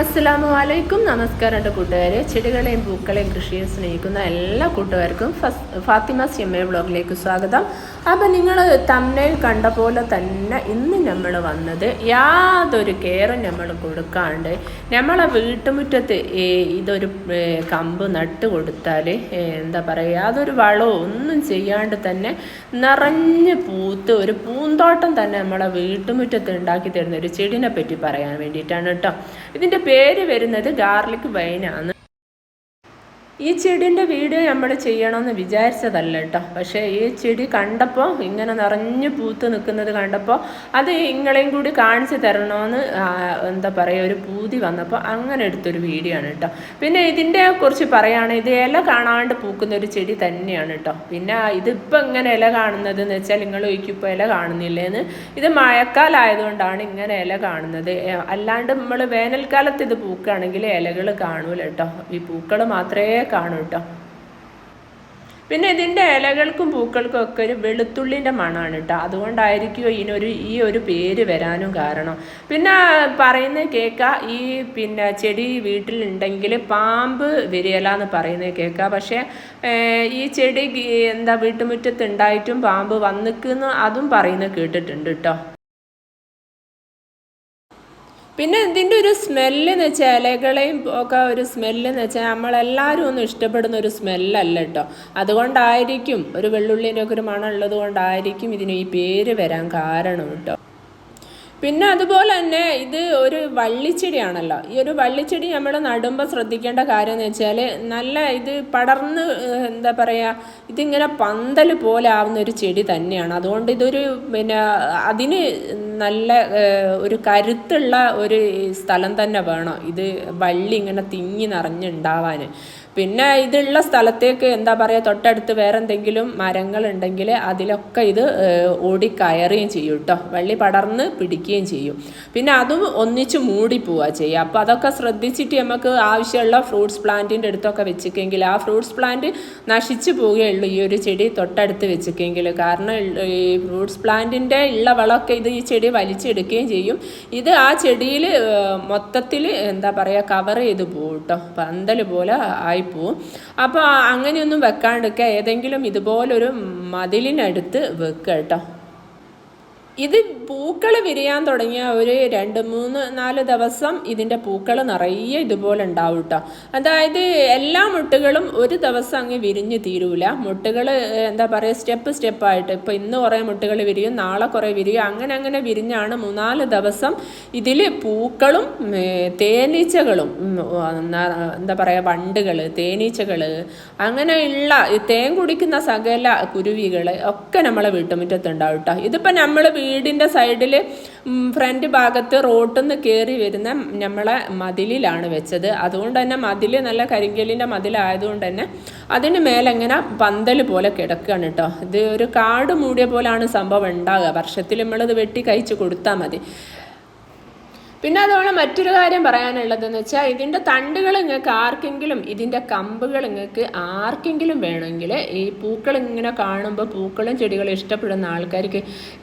അസ്സലാമു അലൈക്കും. നമസ്കാരം എന്റെ കൂട്ടുകാരെ. ചെടികളെയും പൂക്കളെയും കൃഷിയെ സ്നേഹിക്കുന്ന എല്ലാ കൂട്ടുകാർക്കും ഫാത്തിമ സിയമ്മ ബ്ലോഗിലേക്ക് സ്വാഗതം. അപ്പം നിങ്ങൾ തമ്മിൽ കണ്ട പോലെ തന്നെ ഇന്ന് നമ്മൾ വന്നത് യാതൊരു കെയറും നമ്മൾ കൊടുക്കാണ്ട് നമ്മളെ വീട്ടുമുറ്റത്ത് ഇതൊരു കമ്പ് നട്ട് കൊടുത്താൽ എന്താ പറയുക യാതൊരു വളവും ഒന്നും ചെയ്യാണ്ട് തന്നെ നിറഞ്ഞ് പൂത്ത് ഒരു പൂന്തോട്ടം തന്നെ നമ്മളെ വീട്ടുമുറ്റത്ത് ഉണ്ടാക്കി തരുന്ന ഒരു ചെടിനെ പറ്റി പറയാൻ വേണ്ടിയിട്ടാണ് കേട്ടോ. ഇതിന്റെ പേര് വരുന്നത് ഗാർലിക് വൈനാണ് ഈ ചെടീന്റെ വീഡിയോ നമ്മൾ ചെയ്യണമെന്ന് വിചാരിച്ചതല്ല കേട്ടോ പക്ഷേ ഈ ചെടി കണ്ടപ്പോൾ ഇങ്ങനെ നിറഞ്ഞു പൂത്ത് നിൽക്കുന്നത് കണ്ടപ്പോൾ അത് ഇങ്ങളെയും കൂടി കാണിച്ചു തരണമെന്ന് എന്താ പറയുക ഒരു പൂതി വന്നപ്പോൾ അങ്ങനെ എടുത്തൊരു വീഡിയോ ആണ് കേട്ടോ പിന്നെ ഇതിന്റെ കുറിച്ച് പറയുകയാണെങ്കിൽ ഇത് ഇല കാണാണ്ട് പൂക്കുന്ന ഒരു ചെടി തന്നെയാണ് കേട്ടോ പിന്നെ ഇതിപ്പോൾ ഇങ്ങനെ ഇല കാണുന്നത് എന്ന് വെച്ചാൽ നിങ്ങൾ ഒഴിക്കുമ്പോൾ ഇല കാണുന്നില്ലേന്ന്. ഇത് മഴക്കാലമായതുകൊണ്ടാണ് ഇങ്ങനെ ഇല കാണുന്നത്. അല്ലാണ്ട് നമ്മൾ വേനൽക്കാലത്ത് ഇത് പൂക്കുകയാണെങ്കിൽ ഇലകൾ കാണൂല കേട്ടോ ഈ പൂക്കൾ മാത്രമേ കാണൂ കേട്ടോ പിന്നെ ഇതിന്റെ ഇലകൾക്കും പൂക്കൾക്കും ഒക്കെ ഒരു വെളുത്തുള്ളിന്റെ മണമാണ് കേട്ടോ അതുകൊണ്ടായിരിക്കും ഇതിനൊരു ഈ ഒരു പേര് വരാനും കാരണം. പിന്നെ പറയുന്നത് കേൾക്കുക ഈ പിന്നെ ചെടി വീട്ടിലുണ്ടെങ്കിൽ പാമ്പ് വിരിയല എന്ന് പറയുന്നത് കേൾക്കുക പക്ഷേ ഈ ചെടി എന്താ വീട്ടുമുറ്റത്ത് ഉണ്ടായിട്ടും പാമ്പ് വന്നിക്കുന്നു അതും പറയുന്നത് കേട്ടിട്ടുണ്ട് കേട്ടോ പിന്നെ ഇതിന്റെ ഒരു സ്മെല്ല് എന്ന് വെച്ചാൽ ഇലകളെയും ഒക്കെ ഒരു സ്മെല്ല് എന്ന് വെച്ചാൽ നമ്മളെല്ലാവരും ഒന്നും ഇഷ്ടപ്പെടുന്ന ഒരു സ്മെല്ലല്ല കേട്ടോ. അതുകൊണ്ടായിരിക്കും ഒരു വെള്ളുള്ളിന്റെ ഒക്കെ ഒരു മണം ഉള്ളത് കൊണ്ടായിരിക്കും ഇതിന് ഈ പേര് വരാൻ കാരണം കേട്ടോ. പിന്നെ അതുപോലെ തന്നെ ഇത് ഒരു വള്ളിച്ചെടിയാണല്ലോ. ഈ ഒരു വള്ളിച്ചെടി നമ്മൾ നടുമ്പോൾ ശ്രദ്ധിക്കേണ്ട കാര്യം എന്ന് വെച്ചാൽ നല്ല ഇത് പടർന്ന് എന്താ പറയുക ഇതിങ്ങനെ പന്തൽ പോലെ ആവുന്ന ഒരു ചെടി തന്നെയാണ്. അതുകൊണ്ട് ഇതൊരു പിന്നെ അതിന് നല്ല ഒരു കരുത്തുള്ള ഒരു സ്ഥലം തന്നെ വേണം ഇത് വള്ളി ഇങ്ങനെ തിങ്ങി നിറഞ്ഞുണ്ടാവാൻ പിന്നെ ഇതുള്ള സ്ഥലത്തേക്ക് എന്താ പറയുക തൊട്ടടുത്ത് വേറെ എന്തെങ്കിലും മരങ്ങൾ മരങ്ങളുണ്ടെങ്കിൽ അതിലൊക്കെ ഇത് ഓടിക്കയറുകയും ഓടി കയറുകയും ചെയ്യും കേട്ടോ. വള്ളി പടർന്ന് പിടിക്കുകയും ചെയ്യും. പിന്നെ അതും ഒന്നിച്ച് മൂടി പോവുക ചെയ്യുക. അപ്പോൾ അതൊക്കെ ശ്രദ്ധിച്ചിട്ട് നമുക്ക് ആവശ്യമുള്ള ഫ്രൂട്ട്സ് പ്ലാന്റിന്റെ അടുത്തൊക്കെ വെച്ചിട്ടെങ്കിൽ ആ ഫ്രൂട്ട്സ് പ്ലാന്റ് നശിച്ചു പോവുകയുള്ളൂ ഈ ഒരു ചെടി തൊട്ടടുത്ത് വെച്ചിട്ടെങ്കിൽ കാരണം ഈ ഫ്രൂട്ട്സ് പ്ലാന്റിന്റെ ഉള്ള വളമൊക്കെ ഇത് ഈ ചെടി വലിച്ചെടുക്കുകയും ചെയ്യും. ഇത് ആ ചെടിയിൽ മൊത്തത്തിൽ എന്താ പറയുക കവർ ചെയ്ത് പോകും കേട്ടോ. പന്തൽ പോലെ ആയിപ്പോവും അപ്പോൾ അങ്ങനെയൊന്നും വെക്കാണ്ടിരിക്കുക ഏതെങ്കിലും ഇതുപോലൊരു മതിലിനടുത്ത് വെക്കുക കേട്ടോ. ഇത് പൂക്കൾ വിരിയാൻ തുടങ്ങിയ ഒരു രണ്ട് മൂന്ന് നാല് ദിവസം ഇതിന്റെ പൂക്കൾ നിറയെ ഇതുപോലെ ഉണ്ടാവും കേട്ടോ അതായത് എല്ലാ മുട്ടുകളും ഒരു ദിവസം അങ്ങ് വിരിഞ്ഞ് തീരൂല. മുട്ടുകൾ എന്താ പറയുക സ്റ്റെപ്പ് സ്റ്റെപ്പായിട്ട് ഇപ്പോൾ ഇന്ന് കുറേ മുട്ടുകൾ വിരിയും നാളെ കുറേ വിരിയും. അങ്ങനെ അങ്ങനെ വിരിഞ്ഞാണ് മൂന്നാൽ ദിവസം ഇതിൽ പൂക്കളും തേനീച്ചകളും എന്താ പറയുക വണ്ടുകൾ തേനീച്ചകൾ അങ്ങനെയുള്ള തേൻ കുടിക്കുന്ന സകല കുരുവികൾ ഒക്കെ നമ്മളെ വീട്ടുമുറ്റത്ത് ഉണ്ടാവും കേട്ടോ ഇതിപ്പോൾ നമ്മൾ വീടിന്റെ സൈഡിൽ ഫ്രണ്ട് ഭാഗത്ത് റോട്ടിൽ നിന്ന് കയറി വരുന്ന നമ്മളെ മതിലിലാണ് വെച്ചത്. അതുകൊണ്ട് തന്നെ മതിൽ നല്ല കരിങ്കലിന്റെ മതിലായതുകൊണ്ട് തന്നെ അതിന് മേലെ ഇങ്ങനെ പന്തൽ പോലെ കിടക്കുകയാണ് കേട്ടോ ഇത് ഒരു കാട് മൂടിയ പോലെയാണ് സംഭവം ഉണ്ടാകുക വർഷത്തിൽ നമ്മളത് വെട്ടി കഴിച്ച് കൊടുത്താൽ മതി. പിന്നെ അതുപോലെ മറ്റൊരു കാര്യം പറയാനുള്ളതെന്ന് വെച്ചാൽ ഇതിന്റെ തണ്ടുകൾ നിങ്ങൾക്ക് ആർക്കെങ്കിലും ഇതിന്റെ കമ്പുകൾ നിങ്ങൾക്ക് ആർക്കെങ്കിലും വേണമെങ്കിൽ ഈ പൂക്കൾ ഇങ്ങനെ കാണുമ്പോൾ പൂക്കളും ചെടികളും ഇഷ്ടപ്പെടുന്ന ആൾക്കാർക്ക്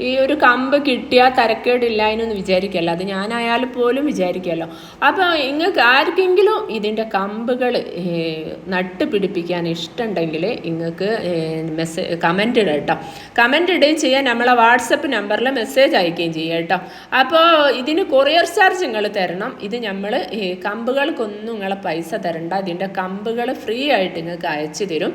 ഈ ഒരു കമ്പ് കിട്ടിയാൽ തരക്കേടില്ല എന്നൊന്നും വിചാരിക്കല്ല. അത് ഞാനായാലും പോലും വിചാരിക്കുമല്ലോ അപ്പോൾ നിങ്ങൾക്ക് ആർക്കെങ്കിലും ഇതിന്റെ കമ്പുകൾ നട്ട് പിടിപ്പിക്കാൻ ഇഷ്ടമുണ്ടെങ്കിൽ നിങ്ങൾക്ക് മെസ്സേജ് കമന്റ് ഇടുക കേട്ടോ. കമന്റ് ഇടുകയും ചെയ്യാൻ നമ്മളെ വാട്സപ്പ് നമ്പറിൽ മെസ്സേജ് അയക്കുകയും ചെയ്യുക കേട്ടോ. അപ്പോൾ ഇതിന് കൊറിയർ ചാർജ് നിങ്ങൾ തരണം. ഇത് നമ്മൾ കമ്പുകൾക്കൊന്നും നിങ്ങളെ പൈസ തരണ്ട. ഇതിന്റെ കമ്പുകൾ ഫ്രീ ആയിട്ട് നിങ്ങൾക്ക് അയച്ചു തരും.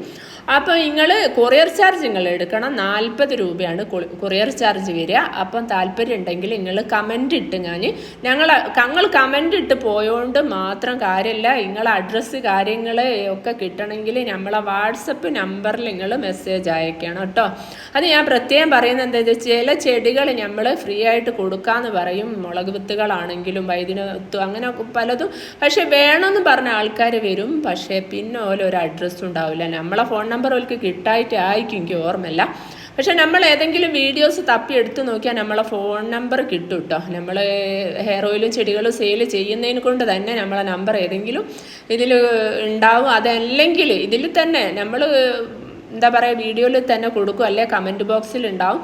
അപ്പോൾ നിങ്ങൾ കൊറിയർ ചാർജ് നിങ്ങൾ എടുക്കണം. നാൽപ്പത് രൂപയാണ് കൊറിയർ ചാർജ് വരിക. അപ്പം താല്പര്യം ഉണ്ടെങ്കിൽ നിങ്ങൾ കമന്റ് ഇട്ട് ഞാൻ ഞങ്ങൾ ഞങ്ങൾ കമന്റ് ഇട്ട് പോയോണ്ട് മാത്രം കാര്യമില്ല നിങ്ങളെ അഡ്രസ്സ് കാര്യങ്ങൾ ഒക്കെ കിട്ടണമെങ്കിൽ നമ്മളെ വാട്സപ്പ് നമ്പറിൽ നിങ്ങൾ മെസ്സേജ് അയക്കണം കേട്ടോ. അത് ഞാൻ പ്രത്യേകം പറയുന്നത് എന്താ ചില ചെടികൾ നമ്മൾ ഫ്രീ ആയിട്ട് കൊടുക്കാന്ന് പറയും. മുളക് വിത്തുകളാണെങ്കിലും വൈദ്യുന വൈദ്യനത്വം അങ്ങനെ പലതും പക്ഷെ വേണമെന്ന് പറഞ്ഞ ആൾക്കാർ വരും. പക്ഷേ പിന്നെ ഒരു അഡ്രസ്സും ഉണ്ടാവില്ല. നമ്മളെ ഫോൺ നമ്പർ ഓർക്ക് കിട്ടായിട്ട് ആയിരിക്കും എനിക്ക് ഓർമ്മയില്ല. പക്ഷെ നമ്മൾ ഏതെങ്കിലും വീഡിയോസ് തപ്പി എടുത്തു നോക്കിയാൽ നമ്മളെ ഫോൺ നമ്പർ കിട്ടും കേട്ടോ നമ്മൾ ഹെയർ ഓയിലും ചെടികളും സെയിൽ ചെയ്യുന്നതിന് കൊണ്ട് തന്നെ നമ്മളെ നമ്പർ ഏതെങ്കിലും ഇതിൽ ഉണ്ടാവും. അതല്ലെങ്കിൽ ഇതിൽ തന്നെ നമ്മൾ എന്താ പറയുക വീഡിയോയിൽ തന്നെ കൊടുക്കും. അല്ലെ? കമന്റ് ബോക്സിൽ ഉണ്ടാവും.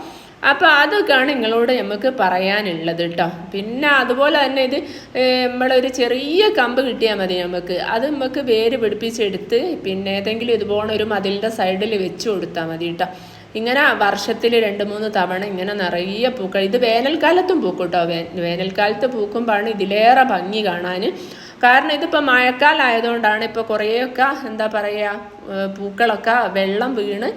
അപ്പോൾ അതൊക്കെയാണ് നിങ്ങളോട് നമുക്ക് പറയാനുള്ളത് കേട്ടോ പിന്നെ അതുപോലെ തന്നെ ഇത് നമ്മളൊരു ചെറിയ കമ്പ് കിട്ടിയാൽ മതി നമുക്ക്. അത് നമുക്ക് വേര് പിടിപ്പിച്ചെടുത്ത് പിന്നെ ഏതെങ്കിലും ഇതുപോലെ ഒരു മതിലിന്റെ സൈഡിൽ വെച്ച് കൊടുത്താൽ മതി കേട്ടോ ഇങ്ങനെ വർഷത്തിൽ രണ്ട് മൂന്ന് തവണ ഇങ്ങനെ നിറയെ പൂക്കൾ. ഇത് വേനൽക്കാലത്തും പൂക്കും കേട്ടോ വേനൽക്കാലത്ത് പൂക്കുമ്പോഴാണ് ഇതിലേറെ ഭംഗി കാണാൻ കാരണം ഇതിപ്പോൾ മഴക്കാലമായതുകൊണ്ടാണ് ഇപ്പോൾ കുറേയൊക്കെ എന്താ പറയുക പൂക്കളൊക്കെ വെള്ളം വീണ്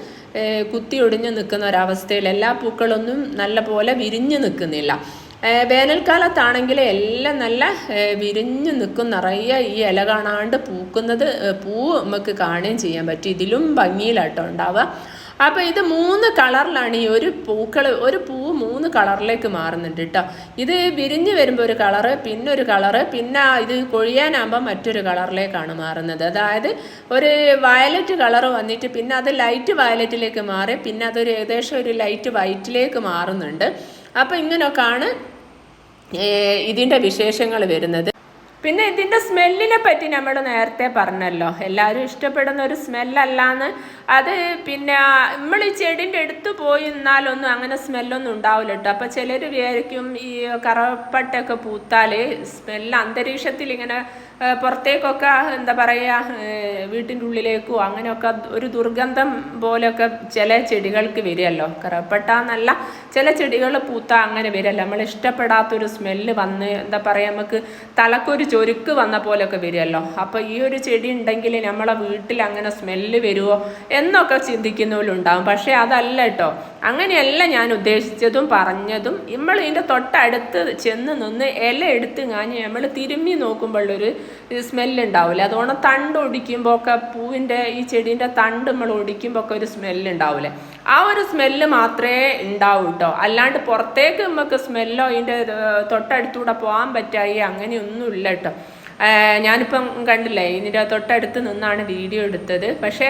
ഏഹ് കുത്തി ഒടിഞ്ഞു നിൽക്കുന്ന ഒരവസ്ഥയിൽ എല്ലാ പൂക്കളൊന്നും നല്ല പോലെ വിരിഞ്ഞ് നിൽക്കുന്നില്ല വേനൽക്കാലത്താണെങ്കിൽ എല്ലാം നല്ല വിരിഞ്ഞു നിൽക്കും നിറയെ ഈ ഇല കാണാണ്ട് പൂക്കുന്നത് പൂ നമുക്ക് കാണുകയും ചെയ്യാൻ പറ്റും. ഇതിലും ഭംഗിയിലാട്ടോ ഉണ്ടാവുക. അപ്പോൾ ഇത് മൂന്ന് കളറിലാണ് ഈ ഒരു പൂക്കൾ ഒരു പൂ മൂന്ന് കളറിലേക്ക് മാറുന്നുണ്ട് കേട്ടോ ഇത് വിരിഞ്ഞ് വരുമ്പോൾ ഒരു കളറ് പിന്നെ ഒരു കളറ് പിന്നെ ഇത് കൊഴിയാനാകുമ്പോൾ മറ്റൊരു കളറിലേക്കാണ് മാറുന്നത്. അതായത് ഒരു വയലറ്റ് കളർ വന്നിട്ട് പിന്നെ അത് ലൈറ്റ് വയലറ്റിലേക്ക് മാറി പിന്നെ അതൊരു ഏകദേശം ഒരു ലൈറ്റ് വൈറ്റിലേക്ക് മാറുന്നുണ്ട്. അപ്പോൾ ഇങ്ങനെയൊക്കെയാണ് ഇതിന്റെ വിശേഷങ്ങൾ വരുന്നത്. പിന്നെ ഇതിന്റെ സ്മെല്ലിനെ പറ്റി നമ്മൾ നേരത്തെ പറഞ്ഞല്ലോ. എല്ലാവരും ഇഷ്ടപ്പെടുന്ന ഒരു സ്മെല്ലല്ലാന്ന്. അത് പിന്നെ നമ്മൾ ഈ ചെടിന്റെ അടുത്ത് പോയി നിന്നാലൊന്നും അങ്ങനെ സ്മെല്ലൊന്നും ഉണ്ടാവില്ല കേട്ടോ. അപ്പോൾ ചിലർ വിചാരിക്കും ഈ കറവപ്പട്ടൊക്കെ പൂത്താൽ സ്മെല്ല് അന്തരീക്ഷത്തിൽ ഇങ്ങനെ പുറത്തേക്കൊക്കെ എന്താ പറയുക വീട്ടിന്റെ ഉള്ളിലേക്കോ അങ്ങനെയൊക്കെ ഒരു ദുർഗന്ധം പോലെയൊക്കെ ചില ചെടികൾക്ക് വരികയല്ലോ. കറപ്പട്ട എന്നല്ല ചില ചെടികൾ പൂത്ത അങ്ങനെ വരികയല്ലോ. നമ്മൾ ഇഷ്ടപ്പെടാത്തൊരു സ്മെല്ല് വന്ന് എന്താ പറയുക നമുക്ക് തലക്കൊരു ചൊരുക്ക് വന്ന പോലെയൊക്കെ വരുമല്ലോ. അപ്പോൾ ഈ ഒരു ചെടി ഉണ്ടെങ്കിൽ നമ്മളെ വീട്ടിൽ അങ്ങനെ സ്മെല്ല് വരുമോ എന്നൊക്കെ ചിന്തിക്കുന്നവരുണ്ടാവും. പക്ഷേ അതല്ല കേട്ടോ. അങ്ങനെയല്ല ഞാൻ ഉദ്ദേശിച്ചതും പറഞ്ഞതും. നമ്മൾ ഇതിന്റെ തൊട്ടടുത്ത് ചെന്ന് നിന്ന് ഇല എടുത്ത് കാഞ്ഞ് നമ്മൾ തിരുമ്മി നോക്കുമ്പോഴൊരു സ്മെല്ല് ഉണ്ടാവില്ല അതുകൊണ്ട് തണ്ട് ഒടിക്കുമ്പോൾ ഒക്കെ പൂവിന്റെ ഈ ചെടീന്റെ തണ്ട് നമ്മൾ ഒടിക്കുമ്പോൾ ഒക്കെ ഒരു സ്മെല്ല് ഉണ്ടാവില്ലേ ആ ഒരു സ്മെല്ല് മാത്രമേ ഉണ്ടാവൂ കേട്ടോ അല്ലാണ്ട് പുറത്തേക്ക് നമുക്ക് സ്മെല്ലോ അതിന്റെ തൊട്ടടുത്തൂടെ പോകാൻ പറ്റായി അങ്ങനെയൊന്നും ഇല്ല കേട്ടോ ഞാനിപ്പം കണ്ടില്ലേ ഇതിന്റെ തൊട്ടടുത്ത് നിന്നാണ് വീഡിയോ എടുത്തത്. പക്ഷേ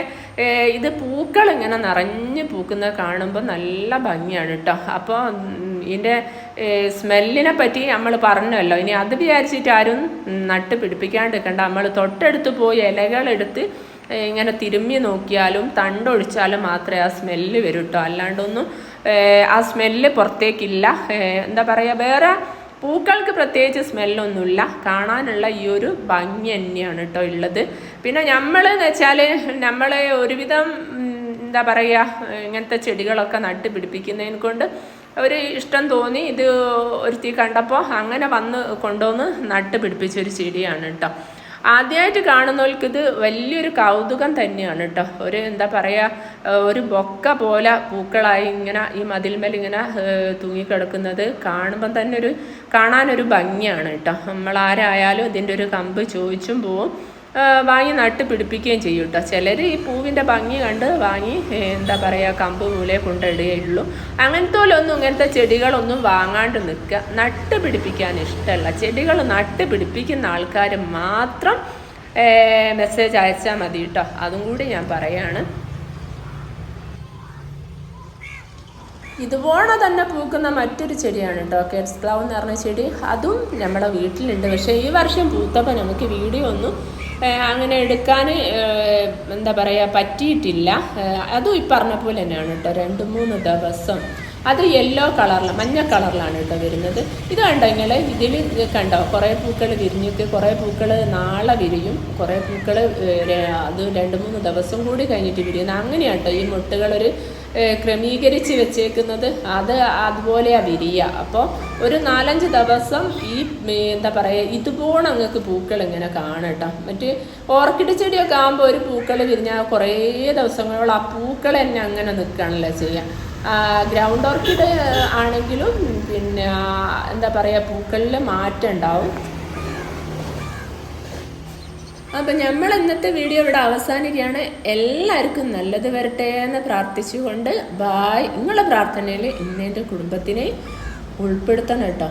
ഇത് പൂക്കൾ ഇങ്ങനെ നിറഞ്ഞ് പൂക്കുന്നത് കാണുമ്പോൾ നല്ല ഭംഗിയാണ് കേട്ടോ അപ്പോൾ ഇതിന്റെ സ്മെല്ലിനെ പറ്റി നമ്മൾ പറഞ്ഞല്ലോ. ഇനി അത് വിചാരിച്ചിട്ട് ആരും നട്ട് പിടിപ്പിക്കാണ്ട് നിൽക്കണ്ട. നമ്മൾ തൊട്ടടുത്ത് പോയി ഇലകളെടുത്ത് ഇങ്ങനെ തിരുമ്മി നോക്കിയാലും തണ്ടൊഴിച്ചാലും മാത്രമേ ആ സ്മെല്ല് വരൂ കേട്ടോ അല്ലാണ്ടൊന്നും ആ സ്മെല്ല് പുറത്തേക്കില്ല. എന്താ പറയുക വേറെ പൂക്കൾക്ക് പ്രത്യേകിച്ച് സ്മെല്ലൊന്നുമില്ല. കാണാനുള്ള ഈ ഒരു ഭംഗി തന്നെയാണ് കേട്ടോ ഉള്ളത്. പിന്നെ നമ്മൾ എന്ന് വെച്ചാൽ നമ്മൾ ഒരുവിധം എന്താ പറയുക ഇങ്ങനത്തെ ചെടികളൊക്കെ നട്ട് പിടിപ്പിക്കുന്നതിന് കൊണ്ട് ഒരു ഇഷ്ടം തോന്നി. ഇത് ഒരുത്തി കണ്ടപ്പോൾ അങ്ങനെ വന്ന് കൊണ്ടുവന്ന് നട്ട് പിടിപ്പിച്ചൊരു ചെടിയാണ് കേട്ടോ ആദ്യമായിട്ട് കാണുന്നവർക്ക് ഇത് വലിയൊരു കൗതുകം തന്നെയാണ് കേട്ടോ. ഒരു എന്താ പറയുക ഒരു ബൊക്ക പോലെ പൂക്കളായി ഇങ്ങനെ ഈ മതിൽമേൽ ഇങ്ങനെ തൂങ്ങിക്കിടക്കുന്നത് കാണുമ്പം തന്നെ ഒരു കാണാനൊരു ഭംഗിയാണ് കേട്ടോ. നമ്മളാരായാലും ഇതിന്റെ ഒരു കമ്പ് ചോദിച്ചും പോവും. വാങ്ങി നട്ട് പിടിപ്പിക്കുകയും ചെയ്യും കേട്ടോ ചിലർ ഈ പൂവിന്റെ ഭംഗി കണ്ട് വാങ്ങി എന്താ പറയുക കമ്പ് മൂലെ കൊണ്ടിടുകയുള്ളൂ. അങ്ങനത്തെ പോലൊന്നും ഇങ്ങനത്തെ ചെടികളൊന്നും വാങ്ങാണ്ട് നിൽക്കുക. നട്ട് പിടിപ്പിക്കാൻ ഇഷ്ടമല്ല. ചെടികൾ നട്ട് പിടിപ്പിക്കുന്ന ആൾക്കാർ മാത്രം മെസ്സേജ് അയച്ചാൽ മതി കേട്ടോ അതും കൂടി ഞാൻ പറയാണ്. ഇതുപോലെ തന്നെ പൂക്കുന്ന മറ്റൊരു ചെടിയാണ് കേട്ടോ കേറ്റ്സ് ക്ലൗ എന്ന് പറഞ്ഞ ചെടി. അതും നമ്മുടെ വീട്ടിലുണ്ട്. പക്ഷേ ഈ വർഷം പൂത്തപ്പോൾ നമുക്ക് വീഡിയോ ഒന്നും അങ്ങനെ എടുക്കാൻ എന്താ പറയുക പറ്റിയിട്ടില്ല. അതും ഈ പറഞ്ഞ പോലെ തന്നെയാണ് കേട്ടോ. രണ്ട് മൂന്ന് ദിവസം. അത് യെല്ലോ കളറിൽ മഞ്ഞ കളറിലാണ് കേട്ടോ വരുന്നത്. ഇത് കണ്ടെങ്കിൽ ഇതിൽ കണ്ടോ? കുറേ പൂക്കൾ വിരിഞ്ഞിട്ട് കുറേ പൂക്കൾ നാളെ വിരിയും. കുറേ പൂക്കൾ അത് രണ്ട് മൂന്ന് ദിവസം കൂടി കഴിഞ്ഞിട്ട് വിരിയുന്നത്. അങ്ങനെയാണ് കേട്ടോ ഈ മുട്ടുകളൊരു ക്രമീകരിച്ച് വെച്ചേക്കുന്നത് അത് അതുപോലെയാ വിരിയുക അപ്പോൾ ഒരു നാലഞ്ച് ദിവസം ഈ എന്താ പറയുക ഇതുപോലെ അങ്ങക്ക് പൂക്കൾ ഇങ്ങനെ കാണട്ടോ. മറ്റ് ഓർക്കിഡ് ചെടിയൊക്കെ ആകുമ്പോൾ ഒരു പൂക്കൾ വിരിഞ്ഞാൽ കുറേ ദിവസങ്ങളോളം ആ പൂക്കൾ തന്നെ അങ്ങനെ നിൽക്കുകയാണല്ലോ ചെയ്യുക ഗ്രൗണ്ട് ഓർക്കിഡ് ആണെങ്കിലും പിന്നെ എന്താ പറയുക പൂക്കളിൽ മാറ്റം ഉണ്ടാവും. അപ്പം നമ്മൾ ഇന്നത്തെ വീഡിയോ ഇവിടെ അവസാനിക്കുകയാണ്. എല്ലാവർക്കും നല്ലത് വരട്ടെ എന്ന് പ്രാർത്ഥിച്ചുകൊണ്ട് ബായ്. നിങ്ങളുടെ പ്രാർത്ഥനയിൽ ഇന്നെന്റെ കുടുംബത്തിനെ ഉൾപ്പെടുത്തണം കേട്ടോ.